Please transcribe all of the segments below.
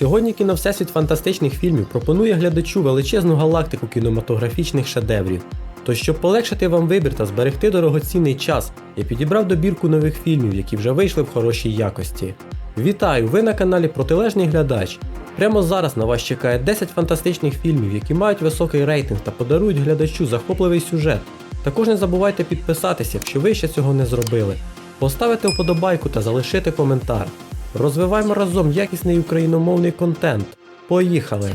Сьогодні кіно Всесвіт фантастичних фільмів пропонує глядачу величезну галактику кінематографічних шедеврів. Тож, щоб полегшити вам вибір та зберегти дорогоцінний час, я підібрав добірку нових фільмів, які вже вийшли в хорошій якості. Вітаю! Ви на каналі Протилежний глядач. Прямо зараз на вас чекає 10 фантастичних фільмів, які мають високий рейтинг та подарують глядачу захопливий сюжет. Також не забувайте підписатися, якщо ви ще цього не зробили, поставити вподобайку та залишити коментар. Розвиваємо разом якісний україномовний контент. Поїхали!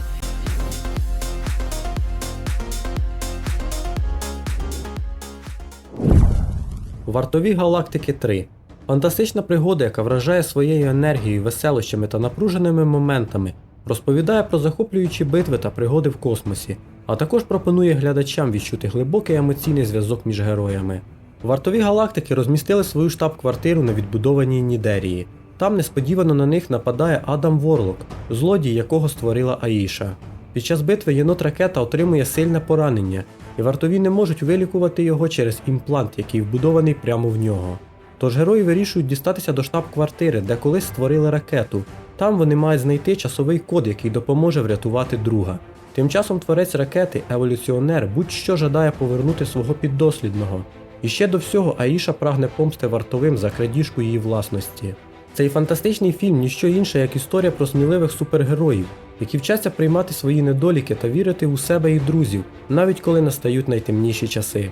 Вартові галактики 3. Фантастична пригода, яка вражає своєю енергією, веселощами та напруженими моментами, розповідає про захоплюючі битви та пригоди в космосі, а також пропонує глядачам відчути глибокий емоційний зв'язок між героями. Вартові галактики розмістили свою штаб-квартиру на відбудованій Нідерії. Там несподівано на них нападає Адам Ворлок, злодій, якого створила Аїша. Під час битви єнот ракета отримує сильне поранення, і вартові не можуть вилікувати його через імплант, який вбудований прямо в нього. Тож герої вирішують дістатися до штаб-квартири, де колись створили ракету. Там вони мають знайти часовий код, який допоможе врятувати друга. Тим часом творець ракети, еволюціонер, будь-що жадає повернути свого піддослідного. І ще до всього Аїша прагне помсти вартовим за крадіжку її власності. Цей фантастичний фільм ніщо інше, як історія про сміливих супергероїв, які вчаться приймати свої недоліки та вірити у себе і друзів, навіть коли настають найтемніші часи.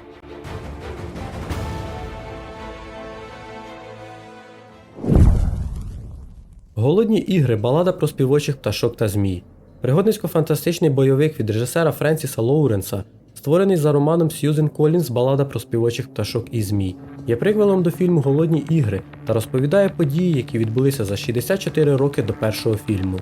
Голодні ігри балада про співочих пташок та змій. Пригодницько-фантастичний бойовик від режисера Френсіса Лоуренса, створений за романом Сьюзен Колінс Балада про співочих пташок і змій, є приквелом до фільму Голодні ігри та розповідає події, які відбулися за 64 роки до першого фільму.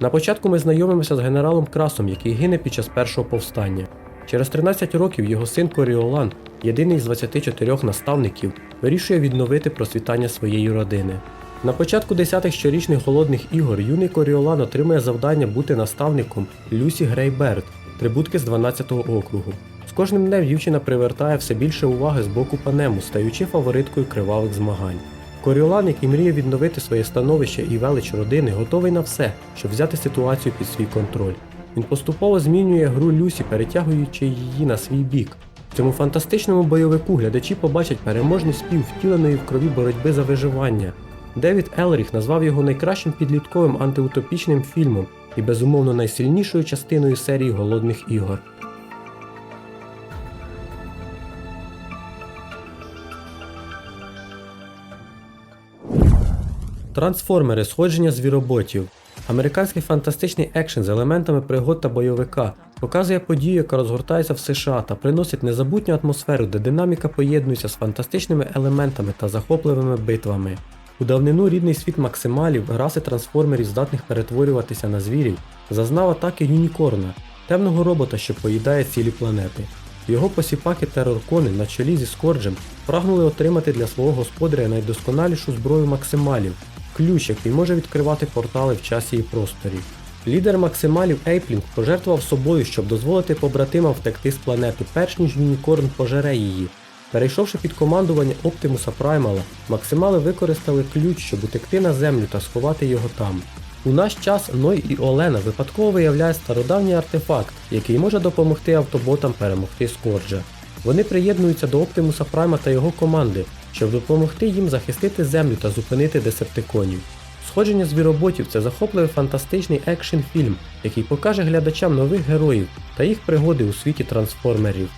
На початку ми знайомимося з генералом Красом, який гине під час першого повстання. Через 13 років його син Коріолан, єдиний з 24 наставників, вирішує відновити просвітання своєї родини. На початку 10-х щорічних голодних ігор юний Коріолан отримує завдання бути наставником Люсі Грейберт, трибутки з 12-го округу. З кожним днем дівчина привертає все більше уваги з боку панему, стаючи фавориткою кривавих змагань. Коріолан, який мріє відновити своє становище і велич родини, готовий на все, щоб взяти ситуацію під свій контроль. Він поступово змінює гру Люсі, перетягуючи її на свій бік. В цьому фантастичному бойовику глядачі побачать переможний спів втіленої в крові боротьби за виживання. Девід Елріх назвав його найкращим підлітковим антиутопічним фільмом і безумовно найсильнішою частиною серії голодних ігор. Трансформери сходження звіроботів. Американський фантастичний екшен з елементами пригод та бойовика показує подію, яка розгортається в США та приносить незабутню атмосферу, де динаміка поєднується з фантастичними елементами та захопливими битвами. У давнину рідний світ максималів, раси трансформерів, здатних перетворюватися на звірів, зазнав атаки Юнікорна, темного робота, що поїдає цілі планети. Його посіпаки тероркони на чолі зі Скорджем прагнули отримати для свого господаря найдосконалішу зброю максималів ключ, який може відкривати портали в часі і просторі. Лідер максималів Ейплінг пожертвував собою, щоб дозволити побратимам втекти з планети, перш ніж Юнікорн пожере її. Перейшовши під командування Оптимуса Праймала, максимали використали ключ, щоб утекти на землю та сховати його там. У наш час Ной і Олена випадково виявляє стародавній артефакт, який може допомогти автоботам перемогти Скорджа. Вони приєднуються до Оптимуса Прайма та його команди, щоб допомогти їм захистити землю та зупинити десептиконів. Сходження звіроботів це захопливий фантастичний екшн фільм, який покаже глядачам нових героїв та їх пригоди у світі трансформерів.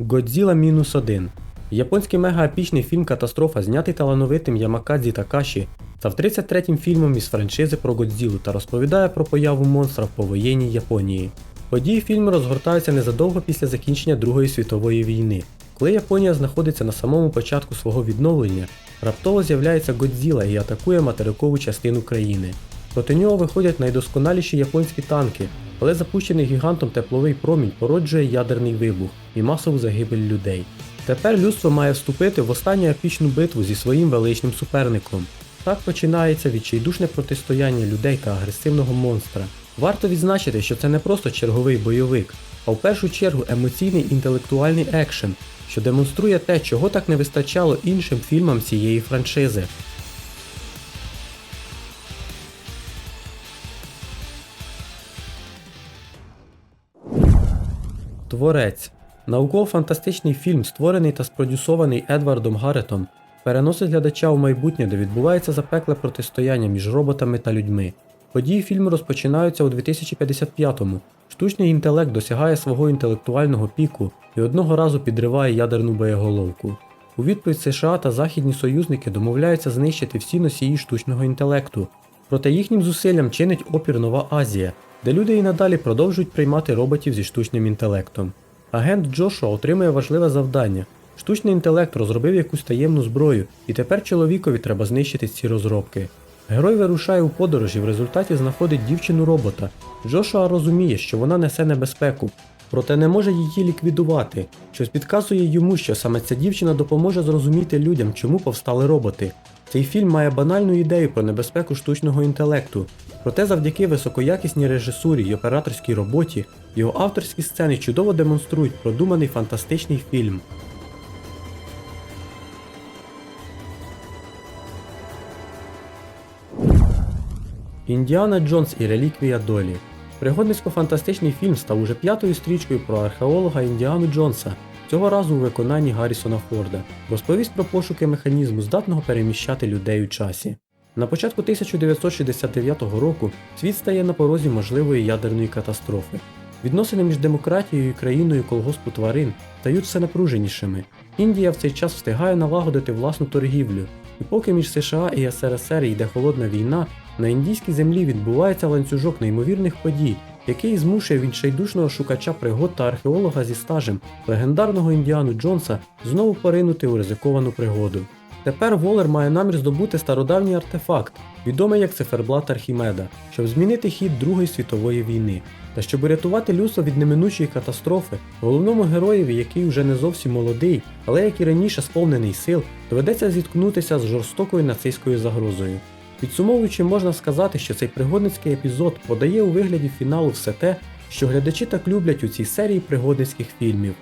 Годзіла мінус 1 Японський мегаепічний фільм Катастрофа, знятий талановитим Ямакадзі Такаші, став 33-м фільмом із франшизи про Годзілу та розповідає про появу монстра в повоєнній Японії. Події фільму розгортаються незадовго після закінчення Другої світової війни. Коли Японія знаходиться на самому початку свого відновлення, раптово з'являється Годзіла і атакує материкову частину країни. Проти нього виходять найдосконаліші японські танки, але запущений гігантом тепловий промінь породжує ядерний вибух і масову загибель людей. Тепер людство має вступити в останню епічну битву зі своїм величним суперником. Так починається відчайдушне протистояння людей та агресивного монстра. Варто відзначити, що це не просто черговий бойовик, а в першу чергу емоційний інтелектуальний екшен, що демонструє те, чого так не вистачало іншим фільмам цієї франшизи. Творець. Науково-фантастичний фільм, створений та спродюсований Едвардом Гарретом, переносить глядача у майбутнє, де відбувається запекле протистояння між роботами та людьми. Події фільму розпочинаються у 2055-му. Штучний інтелект досягає свого інтелектуального піку і одного разу підриває ядерну боєголовку. У відповідь США та західні союзники домовляються знищити всі носії штучного інтелекту. Проте їхнім зусиллям чинить опір Нова Азія, де люди і надалі продовжують приймати роботів зі штучним інтелектом. Агент Джошуа отримує важливе завдання. Штучний інтелект розробив якусь таємну зброю, і тепер чоловікові треба знищити ці розробки. Герой вирушає у подорож і в результаті знаходить дівчину робота. Джошуа розуміє, що вона несе небезпеку, проте не може її ліквідувати. Щось підказує йому, що саме ця дівчина допоможе зрозуміти людям, чому повстали роботи. Цей фільм має банальну ідею про небезпеку штучного інтелекту, проте завдяки високоякісній режисурі й операторській роботі його авторські сцени чудово демонструють продуманий фантастичний фільм. Індіана Джонс і Реліквія Долі. Пригодницько-фантастичний фільм став уже п'ятою стрічкою про археолога Індіану Джонса, цього разу у виконанні Гаррісона Форда, розповість про пошуки механізму, здатного переміщати людей у часі. На початку 1969 року світ стає на порозі можливої ядерної катастрофи. Відносини між демократією і країною колгоспу тварин стають все напруженішими. Індія в цей час встигає налагодити власну торгівлю, і поки між США і СРСР йде холодна війна, на індійській землі відбувається ланцюжок неймовірних подій, який змушує відчайдушного шукача пригод та археолога зі стажем, легендарного індіану Джонса, знову поринути у ризиковану пригоду. Тепер Волер має намір здобути стародавній артефакт, відомий як циферблат Архімеда, щоб змінити хід Другої світової війни. Та щоб урятувати людство від неминучої катастрофи, головному героєві, який вже не зовсім молодий, але як і раніше сповнений сил, доведеться зіткнутися з жорстокою нацистською загрозою. Підсумовуючи, можна сказати, що цей пригодницький епізод подає у вигляді фіналу все те, що глядачі так люблять у цій серії пригодницьких фільмів.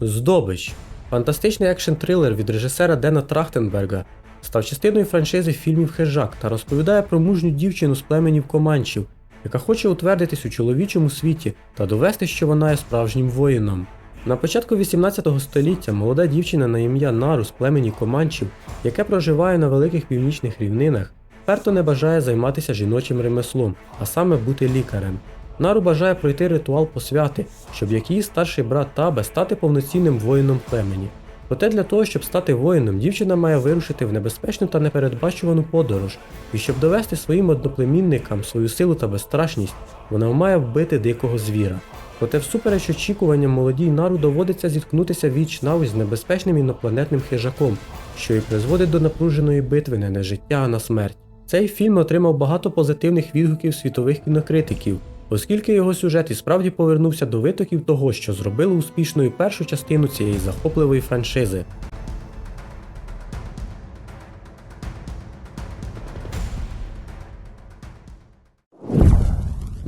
Здобич. Фантастичний екшн-трилер від режисера Дена Трахтенберга став частиною франшизи фільмів Хижак та розповідає про мужню дівчину з племенів Команчів, яка хоче утвердитись у чоловічому світі та довести, що вона є справжнім воїном. На початку 18 століття молода дівчина на ім'я Нару з племені Команчів, яке проживає на великих північних рівнинах, вперто не бажає займатися жіночим ремеслом, а саме бути лікарем. Нару бажає пройти ритуал посвяти, щоб як її старший брат Табе стати повноцінним воїном племені. Проте для того, щоб стати воїном, дівчина має вирушити в небезпечну та непередбачувану подорож, і щоб довести своїм одноплемінникам свою силу та безстрашність, вона має вбити дикого звіра. Проте всупереч очікуванням молодій нару доводиться зіткнутися віч навіть з небезпечним інопланетним хижаком, що і призводить до напруженої битви не на життя, а на смерть. Цей фільм отримав багато позитивних відгуків світових кінокритиків, оскільки його сюжет і справді повернувся до витоків того, що зробило успішною першу частину цієї захопливої франшизи.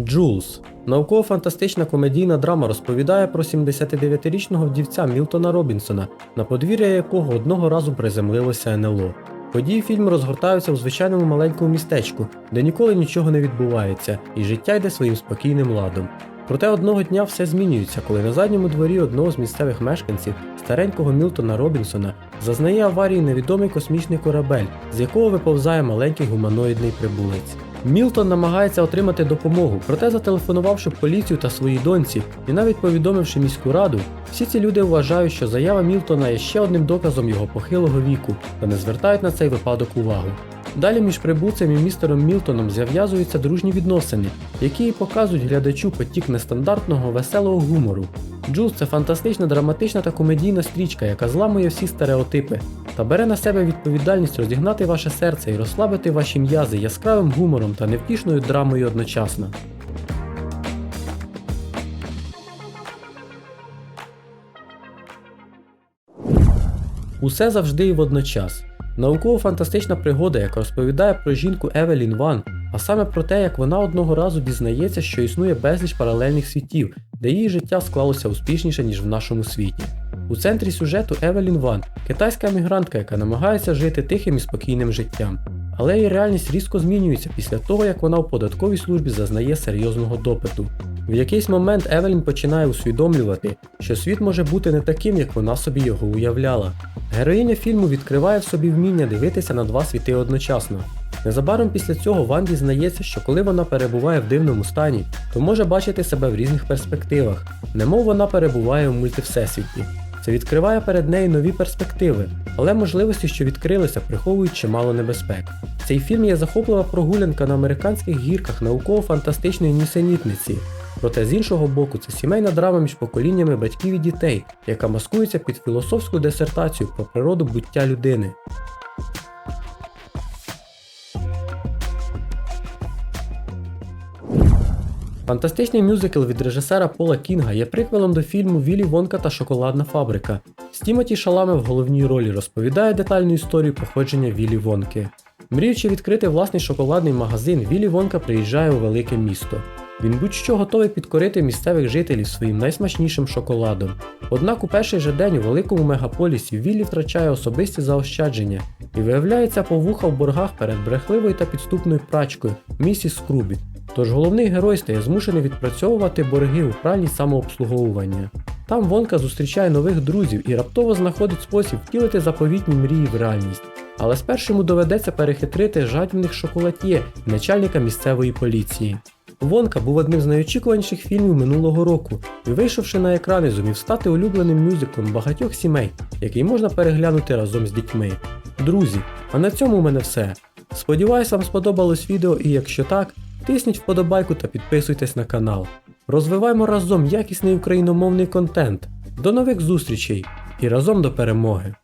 Джулс. Науково-фантастична комедійна драма розповідає про 79-річного вдівця Мілтона Робінсона, на подвір'я якого одного разу приземлилося НЛО. Події фільму розгортаються у звичайному маленькому містечку, де ніколи нічого не відбувається, і життя йде своїм спокійним ладом. Проте одного дня все змінюється, коли на задньому дворі одного з місцевих мешканців, старенького Мілтона Робінсона, зазнає аварії невідомий космічний корабель, з якого виповзає маленький гуманоїдний прибулець. Мілтон намагається отримати допомогу, проте зателефонувавши поліцію та своїй доньці і навіть повідомивши міську раду, всі ці люди вважають, що заява Мілтона є ще одним доказом його похилого віку та не звертають на цей випадок увагу. Далі між прибульцем і містером Мілтоном зав'язуються дружні відносини, які і показують глядачу потік нестандартного веселого гумору. Джулс це фантастична драматична та комедійна стрічка, яка зламує всі стереотипи та бере на себе відповідальність розігнати ваше серце і розслабити ваші м'язи яскравим гумором та невтішною драмою одночасно. Усе завжди і водночас. Науково-фантастична пригода, яка розповідає про жінку Евелін Ван, а саме про те, як вона одного разу дізнається, що існує безліч паралельних світів, де її життя склалося успішніше, ніж в нашому світі. У центрі сюжету Евелін Ван, китайська емігрантка, яка намагається жити тихим і спокійним життям. Але її реальність різко змінюється після того, як вона в податковій службі зазнає серйозного допиту. В якийсь момент Евелін починає усвідомлювати, що світ може бути не таким, як вона собі його уявляла. Героїня фільму відкриває в собі вміння дивитися на два світи одночасно. Незабаром після цього Ван дізнається, що коли вона перебуває в дивному стані, то може бачити себе в різних перспективах, немов вона перебуває в мультивсесвіті. Це відкриває перед нею нові перспективи, але можливості, що відкрилися, приховують чимало небезпек. Цей фільм є захоплива прогулянка на американських гірках науково-фантастичної нісенітниці. Проте з іншого боку, це сімейна драма між поколіннями батьків і дітей, яка маскується під філософську дисертацію про природу буття людини. Фантастичний мюзикл від режисера Пола Кінга є приквелом до фільму Вілі Вонка та Шоколадна фабрика. З Тімоті Шаламе в головній ролі розповідає детальну історію походження Вілі Вонки. Мріючи відкрити власний шоколадний магазин, Вілі Вонка приїжджає у велике місто. Він будь-що готовий підкорити місцевих жителів своїм найсмачнішим шоколадом. Однак у перший же день у великому мегаполісі Віллі втрачає особисті заощадження і виявляється по вуха в боргах перед брехливою та підступною прачкою місіс Скрубі. Тож головний герой стає змушений відпрацьовувати борги у пральні самообслуговування. Там Вонка зустрічає нових друзів і раптово знаходить спосіб втілити заповітні мрії в реальність. Але спершу йому доведеться перехитрити жадібних шоколад'є, начальника місцевої поліції. Вонка був одним з найочікуваніших фільмів минулого року і, вийшовши на екрани, зумів стати улюбленим мюзиклом багатьох сімей, який можна переглянути разом з дітьми. Друзі, а на цьому у мене все. Сподіваюсь, вам сподобалось відео і якщо так, тисніть вподобайку та підписуйтесь на канал. Розвиваймо разом якісний україномовний контент. До нових зустрічей і разом до перемоги!